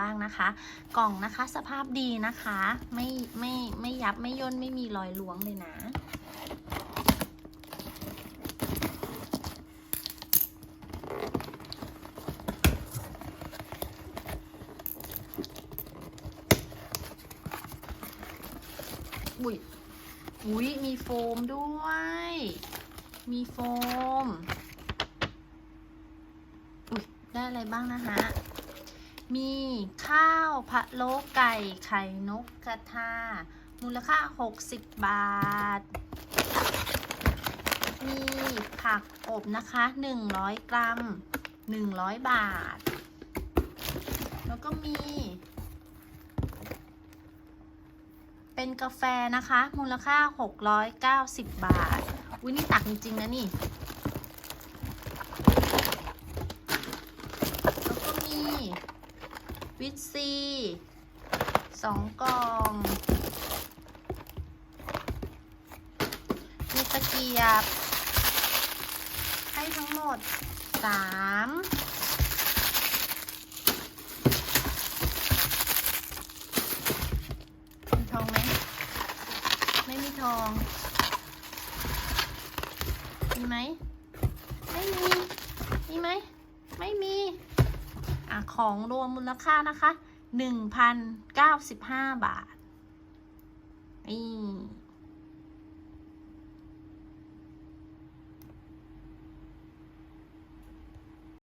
บ้างนะคะ กล่องนะคะสภาพดีนะคะ ไม่ไม่ไม่ยับไม่ย่นไม่มีรอยล้วงเลยนะอุ้ยอุ้ยมีโฟมด้วย มีโฟม อุ้ยได้อะไรบ้างนะคะ มีข้าวพะโล้ไก่ไข่นกกระทา มูลค่า 60 บาท มีผักอบนะคะ 100 กรัม 100 บาท แล้วก็มี เป็นกาแฟนะคะ มูลค่า 690 บาท อุ้ยนี่ตักจริงๆนะนี่ แล้วก็มี วิตซีสองกล่อง มีตะเกียบ ให้ทั้งหมดสามมีทองไหม ไม่มีทองมีไหม ไม่มี มีไหม ไม่มี อะของรวมมูลค่านะคะ1,095บาทนี่